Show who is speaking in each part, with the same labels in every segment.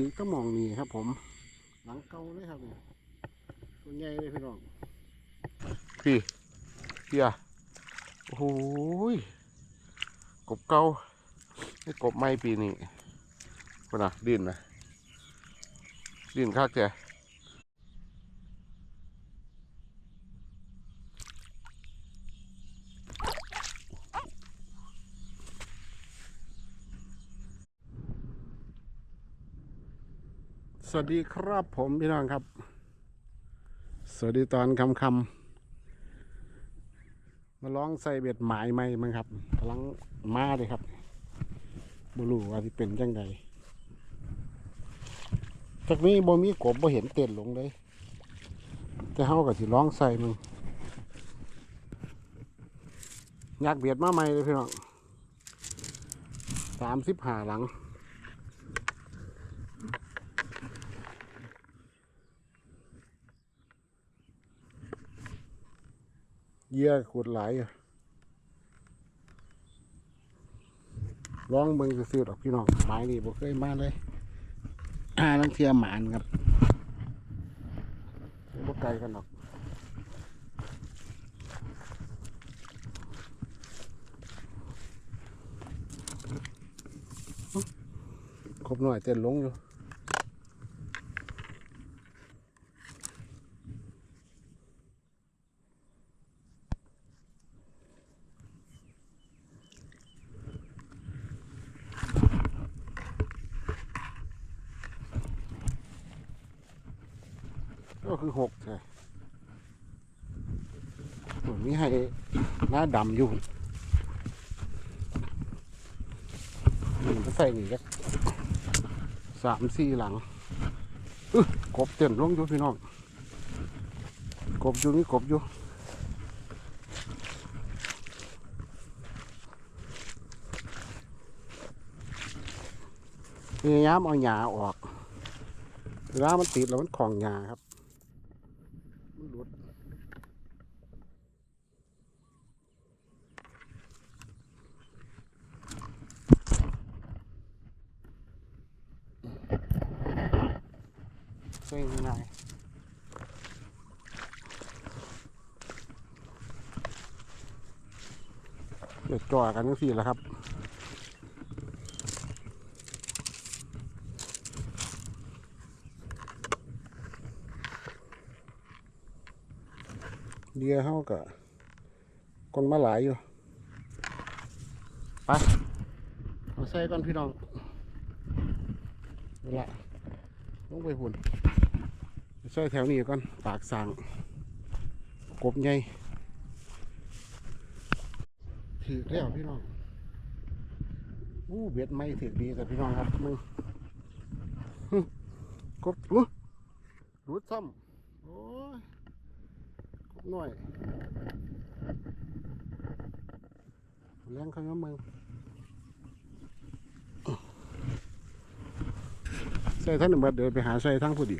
Speaker 1: ถือก็มองนี่ครับ ผม หลังเก่าเลยครับเนี่ยตัวใหญ่เลยพี่น้องพี่เฮียโอ้โหยกบเก่าไอ้กบไม่ปีนี้คนน่ะดินนะดินคักแก วัสดีครับผมพี่น้องครับ สวัสดีตอนคำคำมาลองใส่เบ็ดหมายไหมมั้งครับกำลังมาเลยครับบรูว่าที่เป็นจังไดจากนี้บ่มีกบบ่เห็นเต้นลงเลย แต่เฮาก็สิลองใส่มึงอยากเบียดมาใหม่เลยพี่น้องสามสิบห้าหลัง เยื่อขุดหลายอยู่ลองเบิ่งซื่อดอกพี่น้องหมายนี่บ่เคยมาเลยอาลังเทียหมานครับบ่ไกลกันดอกครบหน่อยเต้นลงอยู่ ก็คือหกใช่ส่วนนี้ให้ หน้าดำอยู่มันจะใส่อีกสักสามสี่หลังอึกบเต้นลงอยู่พี่น้องกบอยู่นี่กบอยู่พยายามเอาหญ้าออกเวลามันติดแล้วมันของหญ้าครับ มันหลุด ช่ง่ายเดี๋ยวจ่อกันทั้งสี่แล้วครับเดียเขาก็คนมาหลายอยู่ไปเอาใส่ก่อนพี่น้องเวลาลงไปหุ่น ใส่แถวนี้ก่อนปากสางกบใหญ่ถือแล้วพี่น้องอู้เบ็ดไม่ถือดีแต่พี่น้องครับมึงกบอู้รูดซ้ำโอ้ยกบหน่อยเลี้ยงเขาเยอะมึงใส่ท่านหนึ่งบัดเดินไปหาใส่ทั้งผู้ดี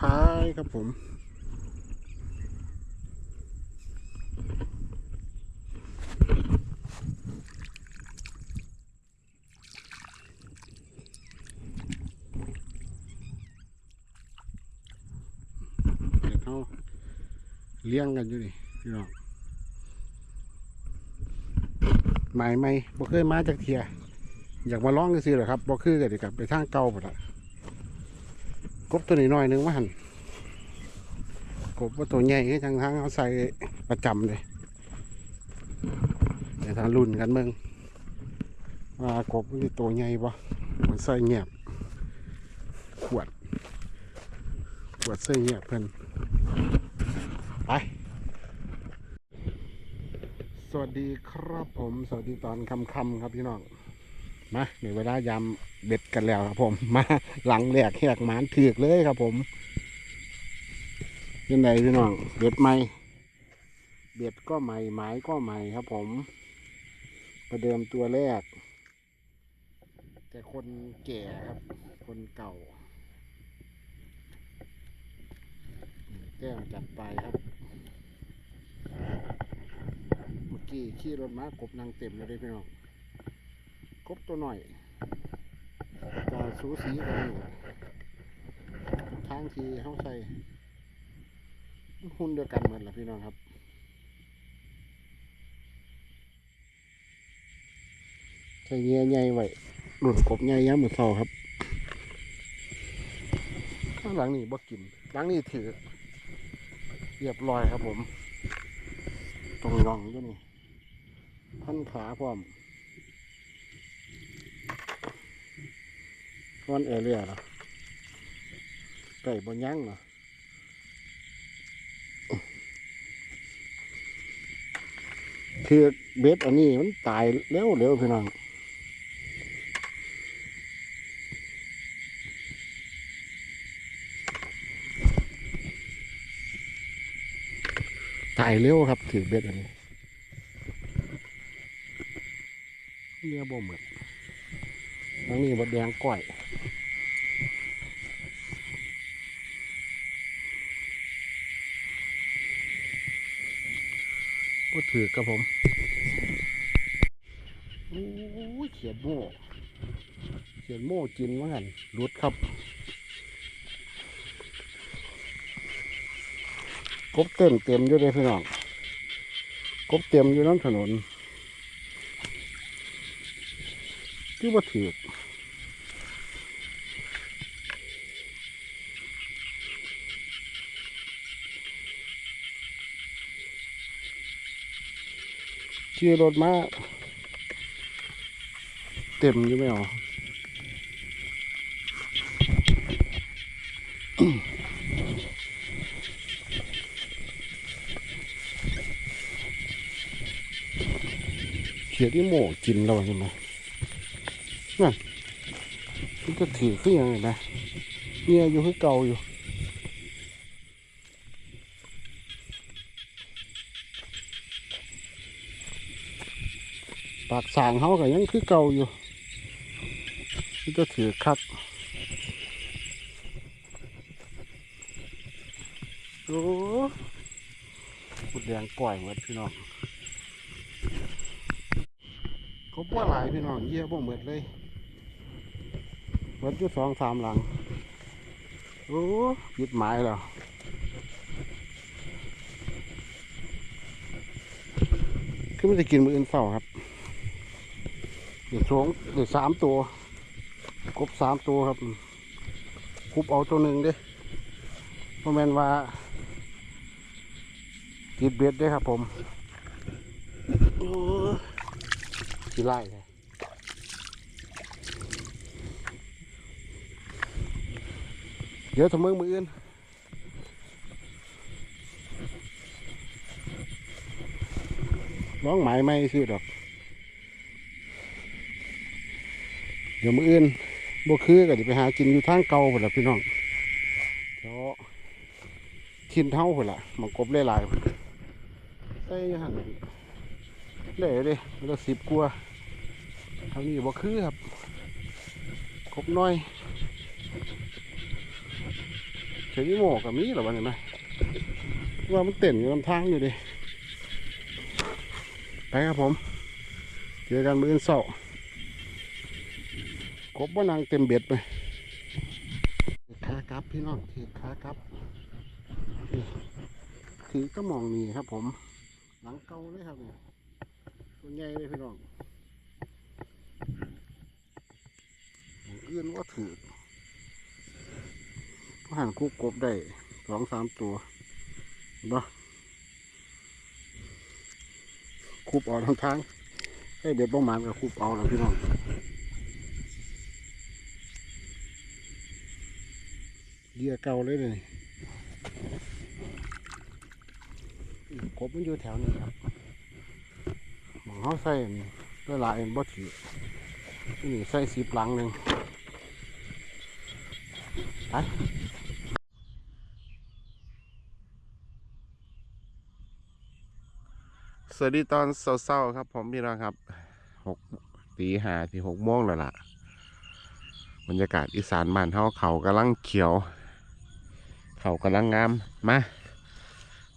Speaker 1: ท้ายครับผม เดี๋ยวเขาเลี้ยงกันอยู่นี่พี่น้องหมายไม่บ่เคยมาจากเทีย อยากมาร้องกันสิเหรอครับบ่คือกันดีกับไปทางเก่าหมดละ กบตัวนี้น้อยนึงว่าหันกบว่าตัวใหญ่คือทางทางเขาใส่ประจำเลยเดี๋ยวทางรุ่นกันเมืองว่ากบนี่ตัวใหญ่บ่มันใส่เงียบขวดปวดเสื้อเงียบเพื่อนไปสวัสดีครับผม สวัสดีตอนคำคำครับพี่น้อง มาในเวลายามเบ็ดกันแล้วครับผม มาหลังแหลกแหกหมานถือกเลยครับผมยังไงพี่น้องเบ็ดใหม่เบ็ดก็ใหม่ไม้ก็ใหม่ครับผม ประเดิมตัวแรก แต่คนแก่ครับ คนเก่าแก้วจัดไปครับ เมื่อกี้ขี่รถม้ากบนางเต็มเลยพี่น้อง กบตัวหน่อยจะสูสีกันอยู่ทางทีเขาใส่หุ่นเดียวกันเหมือนละพี่น้องครับใส่เงี้ยใหญ่ไว้หลุดกบใหญ่ย้ำมือเศร้าครับข้างหลังนี่บ่กินหลังนี่ถือเรียบร้อยครับผม ตรงร่องด้วยนี่พันขาพร้อม วันเอเรียเหรอไก่บนยั้งเหรอคือเบ็ดอันนี้มันตายเร็วเร็วพี่น้องตายเร็วครับถือเบ็ดอันนี้เนื้อบ่เหมือนทั้งนี้บดแดงก้อย ก็ถือกับผมโอ้ยเขียนโม่เขียนโม่จินว่างันรุดครับกบเต็มเต็มอยู่เลยพี่น้องกบเต็มอยู่น้ำถนนคือว่าถือ ขี่รถมาเต็มอยู่ไหมอ๋อเขียดที่โม่กินเราใช่ไหมนั่นมันก็ถือขึ้นยังไงนะเนี่ยอยู่คือเก่าอยู่ากสางเขาก็ยังคือเก่าอยู่มันก็ถือคักโอ้พุดแดงก่อยหมดพี่น้องเขาป้าหลายพี่น้องเยี่ยบ่เหมือดเลยเหมือดอยู่สองสามหลังโอ้ยิดหมายแล้วคือไม่ได้กินมืออื่นเฝ้าครับ เดี๋ยวสองเดี๋ยวสามตัวครบสามตัวครับคุบเอาตัวหนึ่งเด้พราะแมนว่าติดเบ็ดเด้ครับผมโอ้กี่ไร่เลยเดี๋ยวทำมือมืออื่นร้องหมายไม่ซื้อดอก เดี๋ยวมืออื่นบ่คือก็จะไปหากินอยู่ทางเก่าพุ่นละพี่น้องเดี๋ยวทินเท่าพุ่นละมันกบเล่หลายพุ่นใส่ยังหันเล่เลยมันละสิบกว่าทางนี้บ่คือครับครบน้อยเฉยโมกับมีหรอวะเนี่ยนะว่ามันเต้นอยู่ลำทางอยู่ดิไปครับผม เจอกันมื้ออนเสาร์ กบว่านางเต็มเบ็ดไปขากลับพี่น้องถือขากลับถือก็มองนี่ครับ ผม หลังเกาเลยครับเนี่ยตัวใหญ่เลยพี่น้องอย่างอื่นว่าถือก็หันคุกกบได้สองสามตัวบ่คุบเอาทั้งทางให้เด็ดบ้องมันกับคุบเอาแล้วพี่น้อง เดียเก่าเลยเลยกบมันอยู่แถวนี้ครับหมองเขาใส่เวลาเอ็นบ่ถือนี่ใส่สิบหลังหนึ่งไปสวัสดีตอนเศร้าๆครับ ผมพี่น้องครับหกตีหาที่หกโมงแล้วล่ะ บรรยากาศอีสานบ้านเฮาเขากำลังเขียว เขากำลังงามมา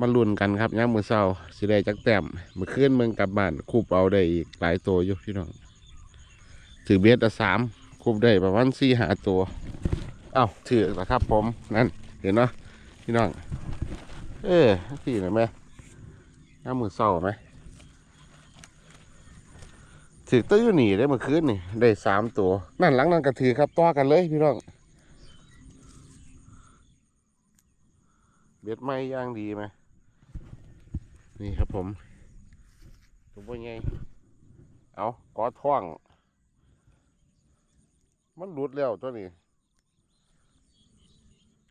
Speaker 1: มาลุ้นกันครับย่ามมือเศร้าสิได้จักแต้มมือคืนเมืองกลับบ้านคูบเอาได้อีกหลายตัวอยู่พี่น้องถือเบียดละสามคูบได้ประมาณสี่หาตัวเอ้าถือแล้วครับผมนั่นเห็นเนาะพี่น้องเออสี่หน่อยไหมย่ามมือเศร้าไหมถือตัวอยู่หนีได้มื่อคืนนี่ได้สามตัวนั่นหลังนั่นก็ถือครับต่อกันเลยพี่น้อง เบ็ดไม้ย่างดีไหมนี่ครับผมตัวบ่ใหญ่เอากอท่องมันหลุดแล้วตัวนี้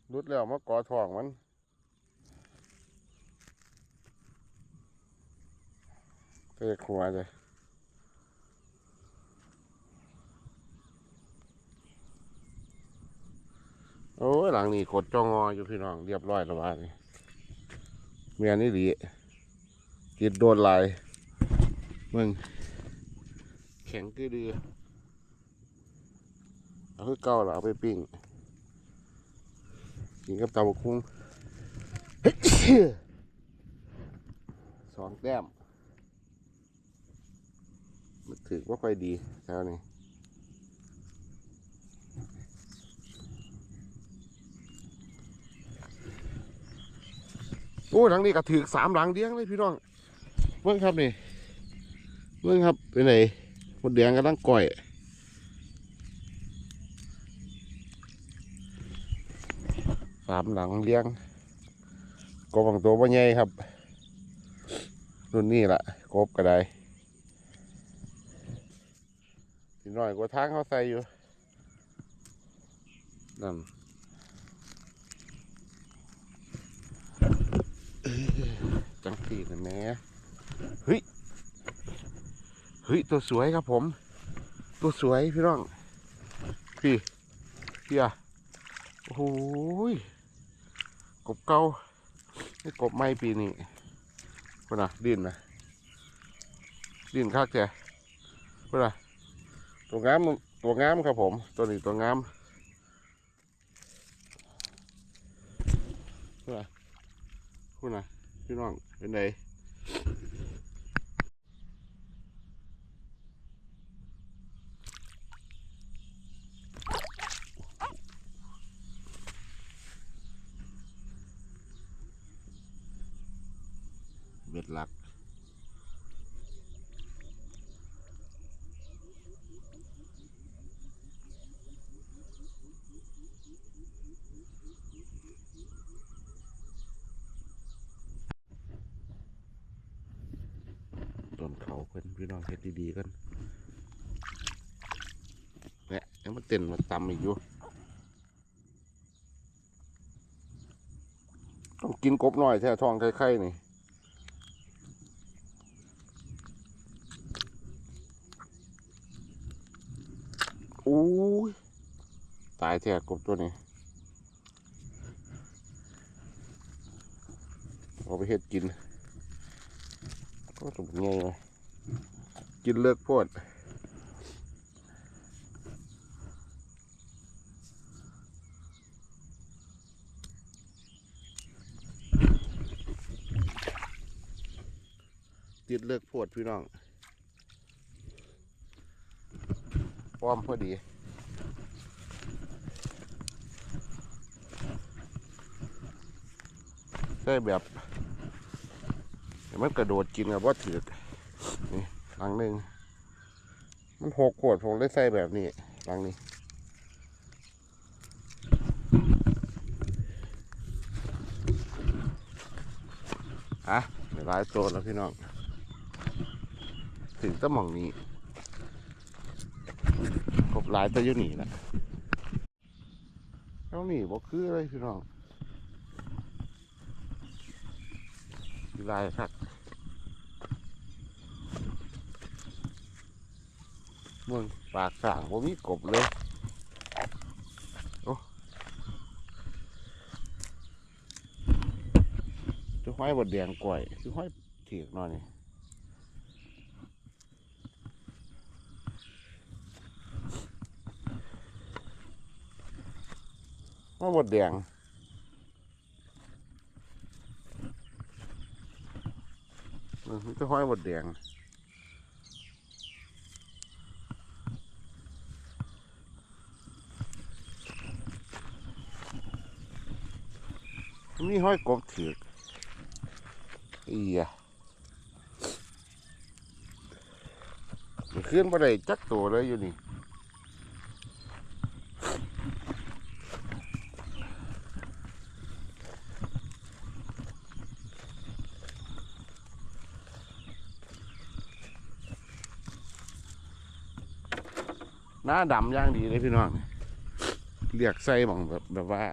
Speaker 1: หลุดแล้วมากอท่องมันเตะขัวเลย โอ้ยหลังนี้กดจองออยู่พี่น้องเรียบร้อยแล้วว่านี่เมียนี่ดีกิดโดนลายมึงแข็งกือดือเอาคือเก่าแล้วเอาไปปิ้งกินกับตาบกคุ้งสองแต้มมันถือว่าค่อยดีแถวนี้ อ้หลังนี้ก็ถือสามหลังเดียงเลยพี่น้องเบิ่งครับนี่เบิ่งครับไปไหนหมดแดงกำลังก่อยสามหลังเลี้ยงกบบางตัวว่าใหญ่ครับรุ่นนี้แหละกบก็ได้ทีน้อยกว่าทางเขาใส่อยู่นั่นเอ้ยจังสี นะแม่เฮ้ยเฮ้ยตัวสวยครับผม ตัวสวยพี่น้องพี่พี่อะโอ้โหยกบเก่านี่กบไม้ปีนี้พื่อนะดินนะดินคักแกเพื่อนะตัวงามตัวงามครับผม ตัวนี้ตัวงามพื่อนะพื่อนะพี่น้องเป็นไง หลัก ต้นเขาเพิ่นพี่น้องเฮ็ดดีๆกันเนี่ยยังมาเต้นมาตำอีกอยู่ต้องกินกบหน่อยแท้ท้องไข่ๆนี่ อู้ย ตายแท้กบตัวนี้เอาไปเฮ็ดกินก็ถูกไงวะกินเลิกโพดติดเลิกโพดพี่น้องป้อมพอดี ใช่แบบมันกระโดดกินกับว่าถือนี่หลังหนึ่งมันหกขวดผมได้ใส่แบบนี้หลังนี้ฮะไม่ร้ายโตแล้วพี่น้อง ถึงตะหม่องนี้กบหลายแตะยุหนีแหละแล้วหนีบ่คือเลยพี่น้อง ลายครับเมึงปากสั่งผมมีกบเลยโอ้จะห้อยบดแดงก่อยคือห้อยถีกนอยนี่ห้อยบดแดง มัน จะห้อยบดแดงมีห้อยกบถือกอีอะมันขึ้นไปได้จักตัวเลยอยู่นี่ ดำย่างดีเลยพี่น้องเรียกใส่หมองแบบแบบว่า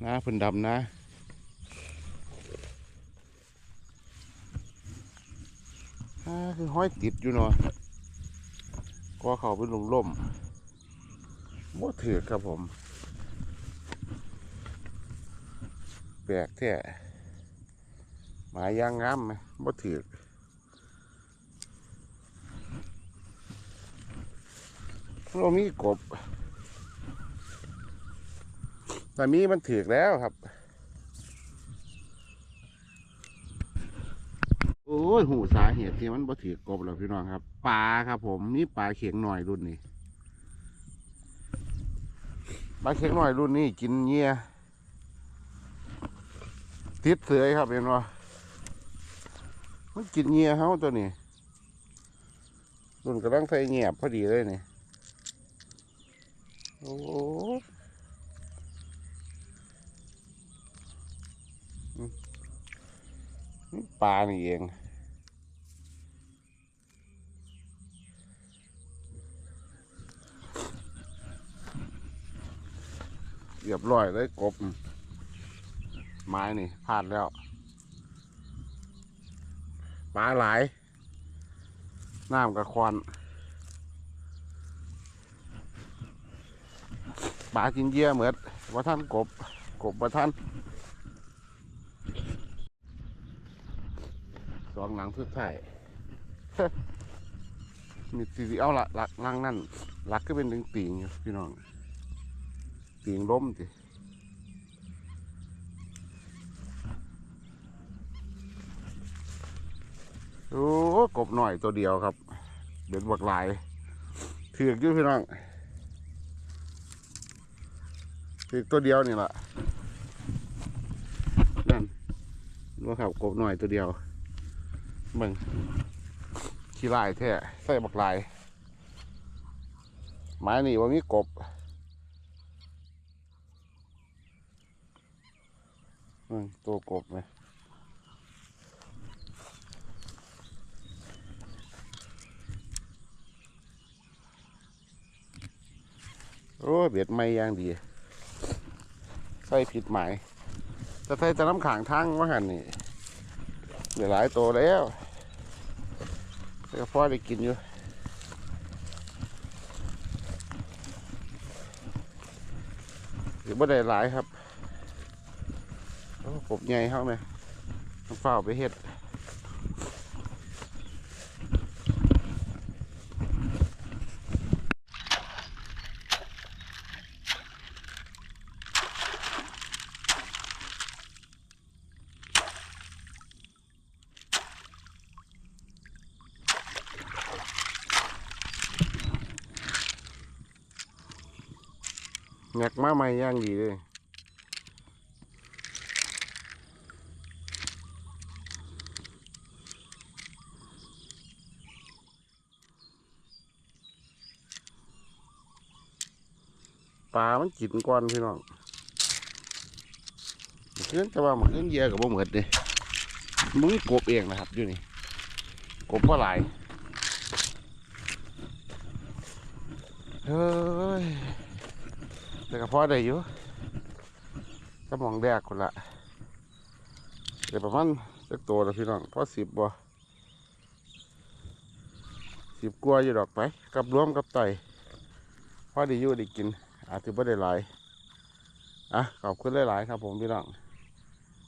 Speaker 1: หน้าเพิ่นดำนะคือห้อยติดอยู่เนาะก็เขาเป็นลมล่มๆบ่ถือครับผม แปลกแท้หมายยางงามไหมบ่ถือ เรามีกบแต่มีมันถือแล้วครับ โอ้ยหูสาเหตุที่มันบ่ถือกบแล้วพี่น้องครับปลาครับ ผมนี่ปลาเข็งหน่อยรุ่นนี้ปลาเข็งหน่อยรุ่นนี้กินเงี้ยติดเสือยครับเห็นว่ามันกินเงี้ยเฮาตัวนี้รุ่นกำลังใส่เงียบพอดีเลยนี่ โอ้ปลานี่เองเรียบร้อยเลยกบ ไม้นี่พลาดแล้วปลาหลาย น้ำกับควัน ปลากินเยื่อเหมือนว่าท่านกบ กบว่าท่านสองหลังสุดท้ายมีสีเอาละหลักลังนั่นหลักก็เป็นถึงตีงอยู่พี่น้องตีงล้มสิโอ้กบหน่อยตัวเดียวครับเด็ดบักหลายถือกอยู่พี่น้อง ถือตัวเดียวนี่แหละนั่นว่าครับกบหน่อยตัวเดียวเบิ่งขี้ลายแท้ใส่บักลายไม้นี่ว่ามีกบอืมตัวกบไหมโอ้เบ็ดไม่ย่างดี ใส่ผิดหมายจะใส่จะน้ำขังทั้งว่าหันนี่เดี๋ยวหลายตัวแล้วแต่ก็พอได้กินอยู่หรือว่ได้หลายครับโอ้กบใหญ่เข้าไหมน้ำเปล่าไปเห็ด มาใหม่ย่างดีเลยปลามันกินก่อนพี่น้องมันขึ้นแต่ว่ามันขึ้นเยอะกับบ่เหมือนเด้มึงกบเองนะครับอยู่นี่กบเท่าไหร่เฮ้ย แต่ก็พอได้อยู่ก็มองแดกคนละเดี๋ยวประมาณสักตัวแล้วพี่น้องพอสิบบ่สิบกลัวอยู่ดอกไปกับรวมกับไตพอได้อยู่ได้กิน อาจจะไม่ได้หลายอะขอบคุณหลายๆครับผมพี่น้อง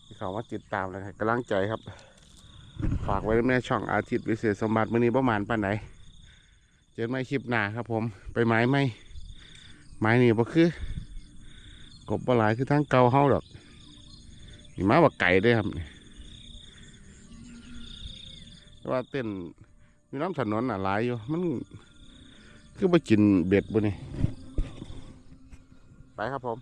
Speaker 1: ที่เขามาติดตามเลยกำลังใจครับ ฝากไว้ในช่องอาทิตย์วิเศษสมบัติมื้อนี้ประมาณปานไหนเจอกันใหม่คลิปหนาครับผม ไปไม้ไหม ไม้นี่บ่คือกบบ่หลายคือทั้งเกาเฮาดอกนี่มาบักไก่ได้วยครับนี่ว่าเต้นมีน้ำถนนอะหลายอยู่มันคือไปกินเบ็ดบุนี่ไปครับผม